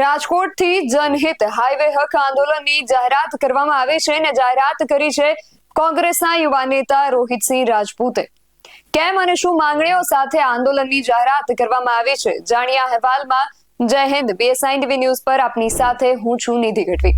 રાજકોટથી જનહિત હાઈવે હક આંદોલનની જાહેરાત કરવામાં આવે છે અને જાહેરાત કરી છે કોંગ્રેસના યુવા નેતા રોહિતસિંહ રાજપૂતે. કેમ અને શું માંગણીઓ સાથે આંદોલનની જાહેરાત કરવામાં આવી છે? જાણ્યા અહેવાલમાં. જય હિન્દ, બીએસઆઈ ટીવી ન્યૂઝ પર આપની સાથે હું છું નિધિ ગઢવી.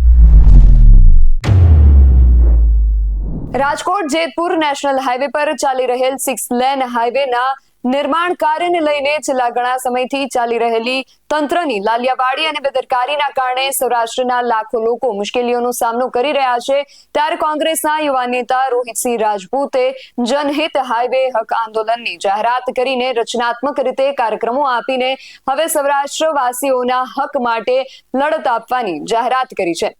રાજકોટ જેતપુર નેશનલ હાઈવે પર ચાલી રહેલ સિક્સ લેન હાઈવેના નિર્માણ કાર્યને લઈને છેલ્લા ઘણા સમયથી ચાલી રહેલી તંત્રની લાલિયાવાડી અને બેદરકારીના કારણે સૌરાષ્ટ્રના લાખો લોકો મુશ્કેલીઓનો સામનો કરી રહ્યા છે. ત્યારે કોંગ્રેસના યુવા નેતા રોહિતસિંહ રાજપૂતે જનહિત હાઈવે હક આંદોલનની જાહેરાત કરીને રચનાત્મક રીતે કાર્યક્રમો આપીને હવે સૌરાષ્ટ્રવાસીઓના હક માટે લડત આપવાની જાહેરાત કરી છે.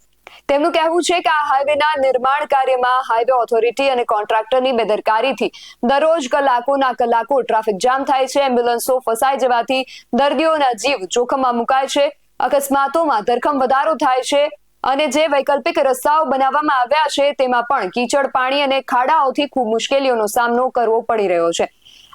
તેમનું કહેવું છે કે આ હાઈવેના નિર્માણ કાર્યમાં હાઈવે ઓથોરિટી અને કોન્ટ્રાક્ટરની બેદરકારીથી દરરોજ કલાકોના કલાકો ટ્રાફિક જામ થાય છે. એમ્બ્યુલન્સો ફસાઈ જવાથી દર્દીઓના જીવ જોખમમાં મુકાય છે. અકસ્માતોમાં ધરખમ વધારો થાય છે અને જે વૈકલ્પિક રસ્તાઓ બનાવવામાં આવ્યા છે તેમાં પણ કીચડ પાણી અને ખાડાઓથી ખૂબ મુશ્કેલીઓનો સામનો કરવો પડી રહ્યો છે.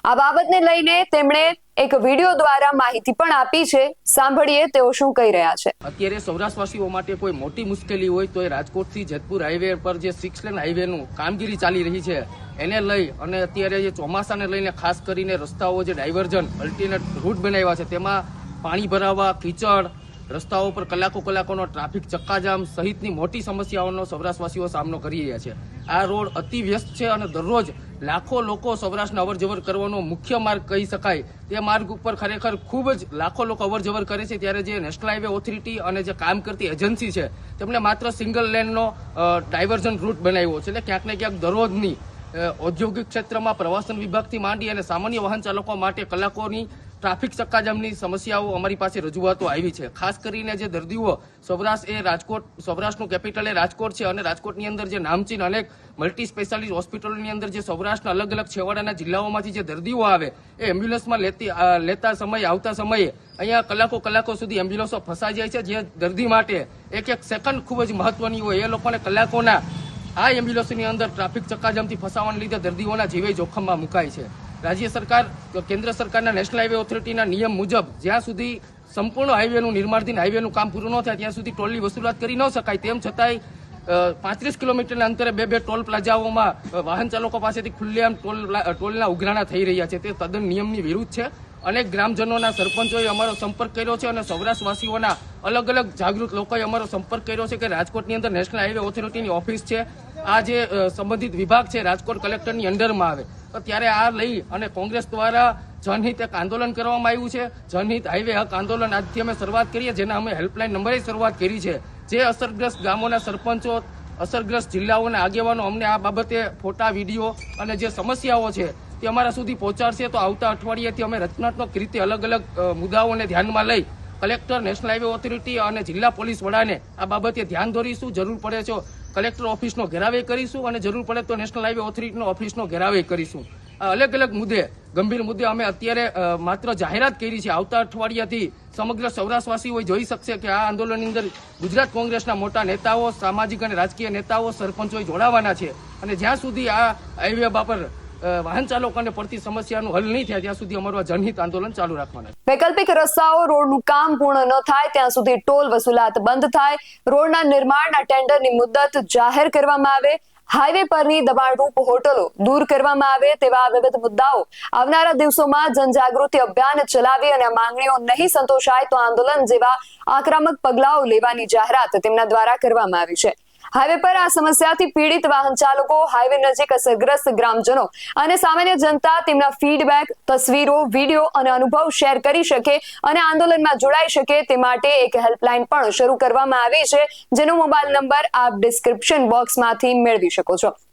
આ બાબતને લઈને તેમણે એક વીડિયો દ્વારા માહિતી પણ આપી છે. સાંભળીએ તેઓ શું કહી રહ્યા છે. અત્યારે સૌરાષ્ટ્રવાસીઓ માટે કોઈ મોટી મુશ્કેલી હોય તો એ રાજકોટથી જેતપુર હાઈવે પર જે સિક્સ લેન હાઈવેનું કામગીરી ચાલી રહી છે, એને લઈ અને અત્યારે જે ચોમાસાને લઈને ખાસ કરીને રસ્તાઓ જે ડાયવર્ઝન અલ્ટરનેટ રૂટ બનાવ્યા છે, તેમાં પાણી ભરાવા, કીચડ, રસ્તાઓ પર કલાકો કલાકોનો ટ્રાફિક ચક્કાજામ સહિતની મોટી સમસ્યાઓનો સૌરાષ્ટ્રવાસીઓ સામનો કરી રહ્યા છે. આ રોડ અતિ વ્યસ્ત છે અને દરરોજ લાખો લોકો સૌરાષ્ટ્રને અવરજવર કરવાનો મુખ્ય માર્ગ કહી શકાય. તે માર્ગ ઉપર ખરેખર ખૂબ જ લાખો લોકો અવરજવર કરે છે. ત્યારે જે નેશનલ હાઈવે ઓથોરિટી અને જે કામ કરતી એજન્સી છે તેમણે માત્ર સિંગલ લેનનો ડાયવર્ઝન રૂટ બનાવ્યો છે. એટલે ક્યાંક ને ક્યાંક દરરોજની ઔદ્યોગિક ક્ષેત્રમાં પ્રવાસન વિભાગથી માંડી અને સામાન્ય વાહન ચાલકો માટે કલાકોની ટ્રાફિક ચક્કાજામની સમસ્યાઓ અમારી પાસે રજૂઆતો આવી છે. ખાસ કરીને જે દર્દીઓ, સૌરાષ્ટ્ર એ રાજકોટ, સૌરાષ્ટ્રનું કેપિટલ એ રાજકોટ છે અને રાજકોટની અંદર જે નામચીન અનેક મલ્ટી સ્પેશિયાલિસ્ટ હોસ્પિટલોની અંદર જે સૌરાષ્ટ્રના અલગ અલગ છેવાડાના જિલ્લાઓમાંથી જે દર્દીઓ આવે, એ એમ્બ્યુલન્સમાં લેતી લેતા સમયે, આવતા સમયે અહીંયા કલાકો કલાકો સુધી એમ્બ્યુલન્સો ફસાઈ જાય છે. જે દર્દી માટે એક એક સેકન્ડ ખૂબ જ મહત્વની હોય. એ લોકોને કલાકોના આ એમ્બ્યુલન્સની અંદર ટ્રાફિક ચક્કાજામથી ફસાવાને લીધે દર્દીઓના જીવે જોખમમાં મુકાય છે. રાજ્ય સરકાર કેન્દ્ર સરકારના નેશનલ હાઈવે ઓથોરિટીના નિયમ મુજબ જ્યાં સુધી સંપૂર્ણ હાઈવેનું નિર્માણધીન હાઈવેનું કામ પૂરું ન થાય, ત્યાં સુધી ટોલની વસૂલાત કરી ન શકાય, તેમ છતાંય પાંત્રીસ કિલોમીટરના અંતરે બે બે ટોલ પ્લાઝાઓમાં વાહન ચાલકો પાસેથી ખુલ્લેઆમ ટોલ ટોલના ઉઘરાણા થઈ રહ્યા છે. તે તદ્દન નિયમની વિરુદ્ધ છે. અનેક ગ્રામજનોના સરપંચોએ અમારો સંપર્ક કર્યો છે અને સૌરાષ્ટ્રવાસીઓના અલગ અલગ જાગૃત લોકોએ અમારો સંપર્ક કર્યો છે કે રાજકોટની અંદર નેશનલ હાઈવે ઓથોરિટીની ઓફિસ છે. આ જે સંબંધિત વિભાગ છે રાજકોટ કલેક્ટરની અંડરમાં આવે. તો ત્યારે આ લઈ અને કોંગ્રેસ દ્વારા જનહિત એક આંદોલન કરવામાં આવ્યું છે. જનહિત હાઈવે હક આંદોલન આજથી અમે શરૂઆત કરીએ, જેના અમે હેલ્પલાઇન નંબરે શરૂઆત કરી છે. જે અસરગ્રસ્ત ગામોના સરપંચો, અસરગ્રસ્ત જિલ્લાઓના આગેવાનો અમને આ બાબતે ફોટા, વીડિયો અને જે સમસ્યાઓ છે તે અમારા સુધી પહોંચાડશે તો આવતા અઠવાડિયેથી અમે રચનાત્મક રીતે અલગ અલગ મુદ્દાઓને ધ્યાનમાં લઈ કલેક્ટર, નેશનલ હાઈવે ઓથોરિટી અને જિલ્લા પોલીસ વડાને આ બાબતે ધ્યાન દોરીશું જરૂર પડે તો કલેક્ટર ઓફિસનો ઘેરાવે કરીશું અને જરૂર પડે તો નેશનલ હાઈવે ઓથોરિટીનો ઓફિસનો ઘેરાવે કરીશું. અલગ અલગ મુદ્દે, ગંભીર મુદ્દે અમે અત્યારે માત્ર જાહેરાત કરી છે. આવતા અઠવાડિયાથી સમગ્ર સૌરાષ્ટ્રવાસીઓ જોઈ શકશે કે આ આંદોલનની અંદર ગુજરાત કોંગ્રેસના મોટા નેતાઓ, સામાજિક અને રાજકીય નેતાઓ, સરપંચોએ જોડાવાના છે. અને જ્યાં સુધી આ હાઈવે બાપર વાહન ચાલકોને પડતી સમસ્યાનું હલ નહીં થાય ત્યાં સુધી અમારું જનહિત આંદોલન ચાલુ રાખવાના વૈકલ્પિક રસ્તાઓ રોડનું કામ પૂર્ણ ન થાય, ત્યાં સુધી ટોલ વસૂલાત બંધ થાય. રોડના નિર્માણના ટેન્ડરની મુદત જાહેર કરવામાં આવે. હાઈવે પરની દબાણરૂપ હોટલો દૂર કરવામાં આવે તેવા વિવિધ મુદ્દાઓ આવનારા દિવસોમાં જનજાગૃતિ અભિયાન ચલાવી અને માંગણીઓ નહીં સંતોષાય તો આંદોલન જેવા આક્રમક પગલાઓ લેવાની જાહેરાત તેમના દ્વારા કરવામાં આવી છે. હાઈવે પર આ સમસ્યાથી પીડિત વાહન ચાલકો હાઈવે નજીક અસરગ્રસ્ત ગ્રામજનો અને સામાન્ય જનતા તેમના ફીડબેક, તસવીરો, વીડિયો અને અનુભવ શેર કરી શકે અને આંદોલનમાં જોડાઈ શકે તે માટે એક હેલ્પલાઇન પણ શરૂ કરવામાં આવી છે, જેનો મોબાઈલ નંબર આપ ડિસ્ક્રિપ્શન બોક્સમાંથી મેળવી શકો છો.